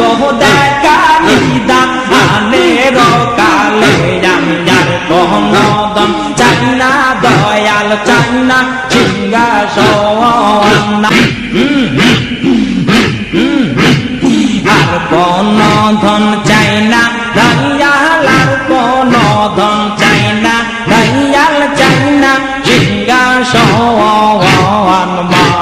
গহনা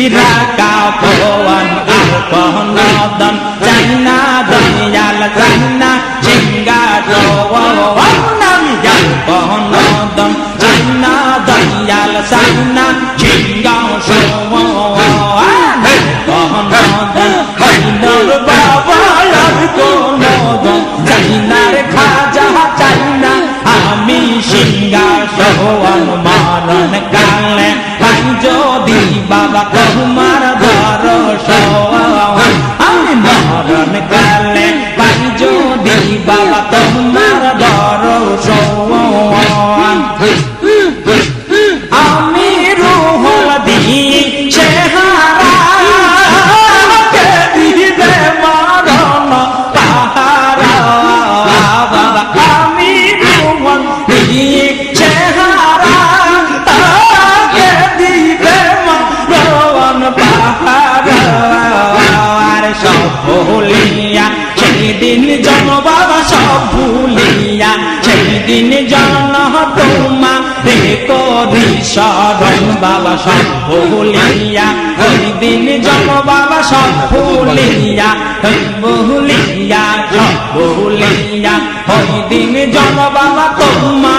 Sira kapuan alkohol dan বাবা সব ভুলিয়া ওই দিন জন্ম বাবা সব ভুলিয়া ভুলিয়া সব ভুলিয়া ওই দিন জন্ম বাবা তোমা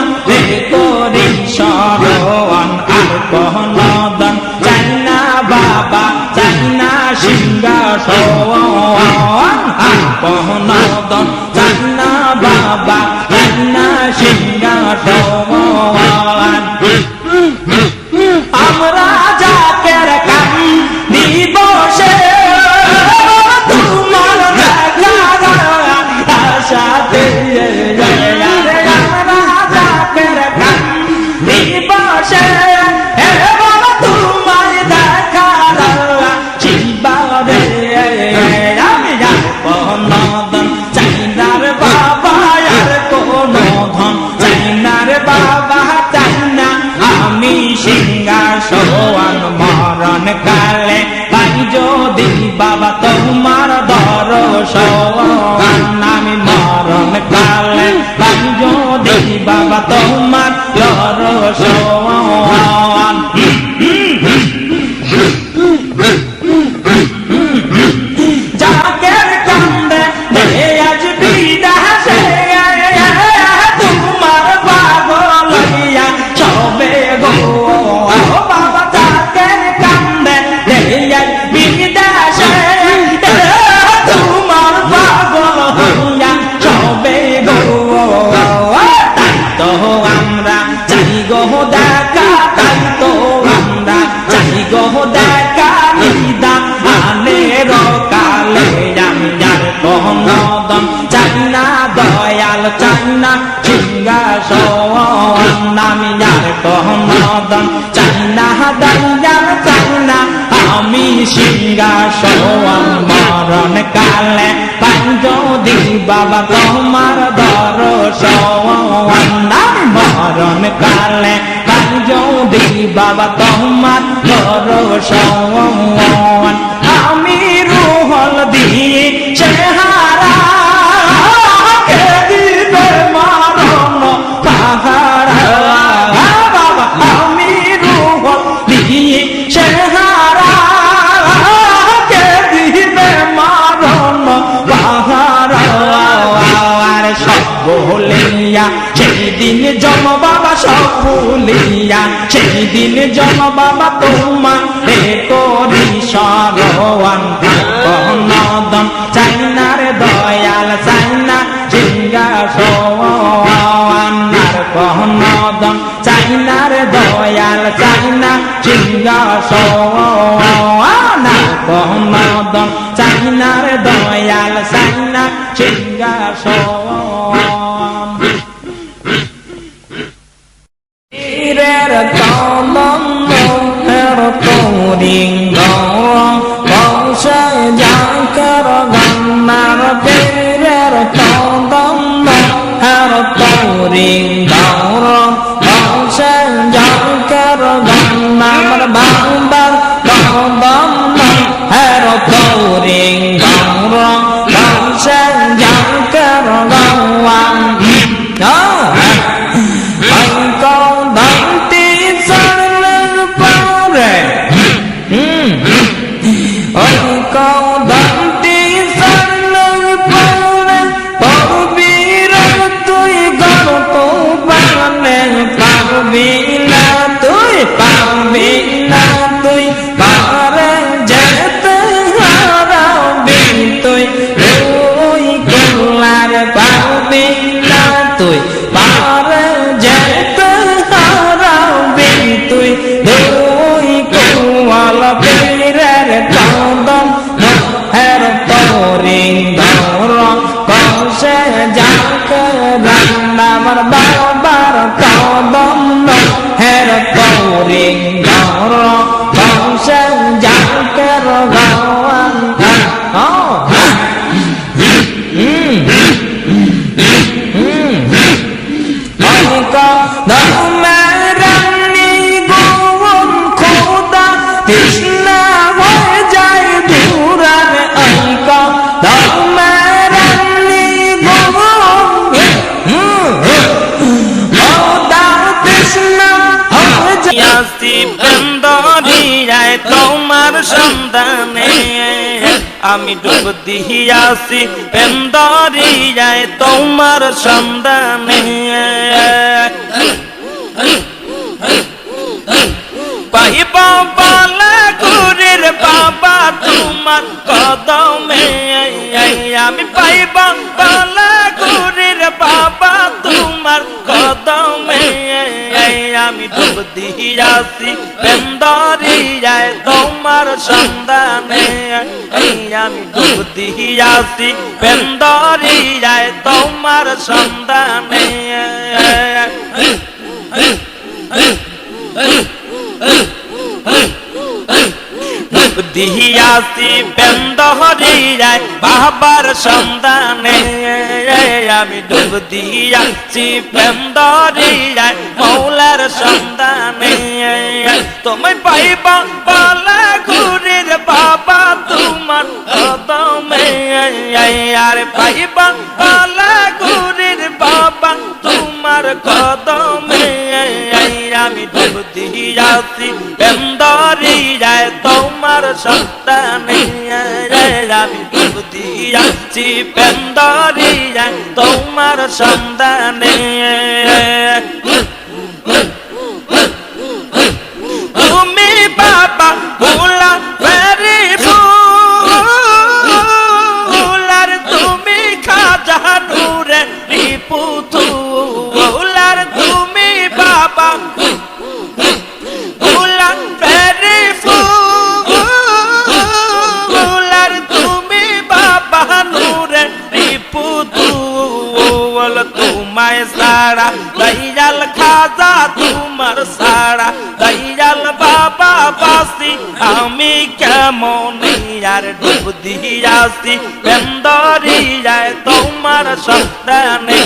করি সরওয়ান আর কহনদন চাই না বাবা চাইনা না কালে ভাই যদি বাবা তোমার দর্শন আমি মরণ কালে ভাই যদি বাবা তোমার দর্শন না দয়াল চাই না সিংহাসন নামি আর কহমদন চাই না দয়াল চাই না আমি সিংহাসন মরণ কালে পাই যদি বাবা তোমার দর্শন মরণ কালে পাই যদি বাবা তোমার দর্শন দিন জন বাবা তোমার রে করি সরওয়ান নদম চাইনার দয়াল চাইনা জিঙ্গা সোয়ান্নার কহনদম চাইনার দয়াল চাইনা জিঙ্গা সোয়ান্নার কহনদম চাইনার দয়াল চাইনা জিঙ্গা সোয়ান সন্ধানে আমি ডুব দিয়াছি বন্দরিয়ায় তোমার সন্ধানে। পাইবা পালা গুরের বাবা তোমার কদমে। আমি পাইবা পালা ডুব দিয়াছি বেন্দরিয়ায় তোমার সন্ধানে আমি ডুব দিয়াছি বেন্দরিয়ায় তোমার সন্ধানে দিয়াছি বেন্দহরিয়ায় বাবার সন্ধানে আমি ডুব দিয়াছি বেন্দরিয়ায় মৌলার সন্ধানে তুমি পাইবা পালা ঘুরির বাবা তোমার কদমে। আর পাইবা পালা ঘুরির বাবা তোমার কদমে। আমি ডুব দিয়াছি সন্তানে তোমার সন্তানে আমি কেমন আর ডুব দিয়াছি বেন্দরিয়ায় তোমার সন্তানে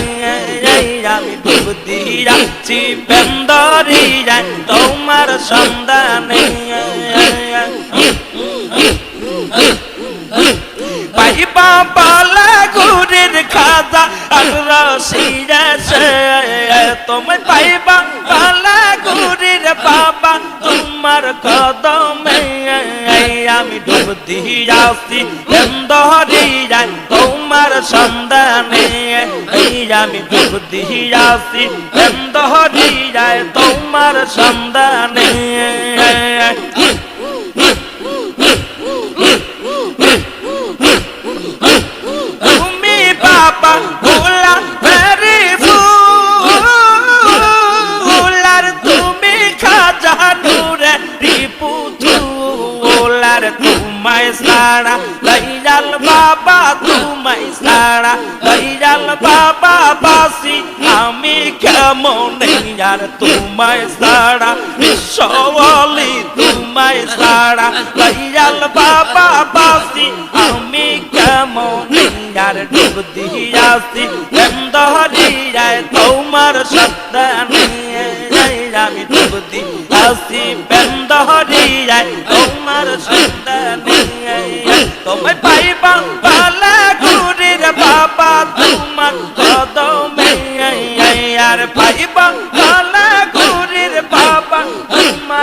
আমি ডুব দিয়াছি বেন্দরিয়ায় তোমার সন্তানে পাইবা পালা গুরির খাজা, আর রসিয়াছে তুমি পাইবা পালা গুরির বাবা, তোমার কদমে আমি ডুব দিয়াছি বন্দহরিয়ায় তোমার সন্ধানে আমি ডুব দিয়াছি বন্দহরিয়ায় তোমার সন্ধানে কেমন আর তোমায় সারা বিশ্বলি তোমায় সারা দয়াল বাবা, বাসি, আমি কেমন? আর ডুব দিয়াছি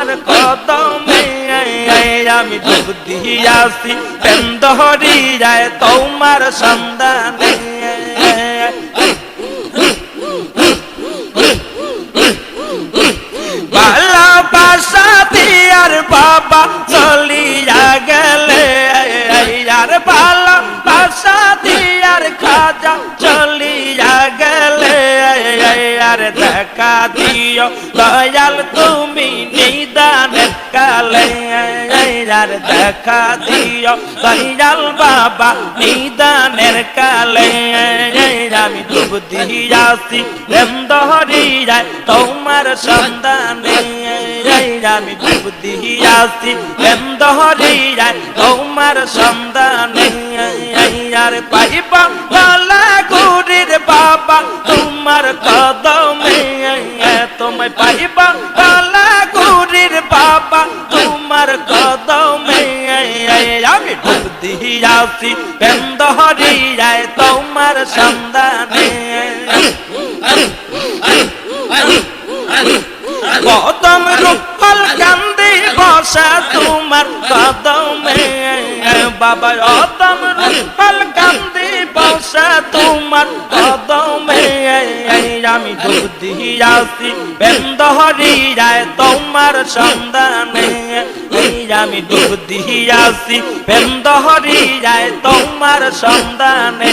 তোমার কদমে আমি ডুব দিয়াছি বন্ধহরিয়ায় তোমার সন্ধানে। আর দেখা দিও। দয়াল, তুমি নিদানের কালে আর দেখা দিও। দয়াল বাবা নিদানের কালে আমি ডুব দিয়াছি বন্ধহরিয়ায় তোমার সন্ধানে আমি ডুব দিয়াছি বন্ধহরিয়ায় তোমার সন্ধানে আর পাইবা দিয়াছি যায় তোমার সন্ধানে। কদম রূপল কান্দি বসা তোমার কদমে। বাবা গৌতম রূপল কান্দি বসা তোমার কদমে আমি ডুব দিয়াছি বেন্দহরিয়ায় তোমার সন্ধানে। আমি ডুব দিয়াছি বেন্দহরিয়ায় তোমার সন্ধানে।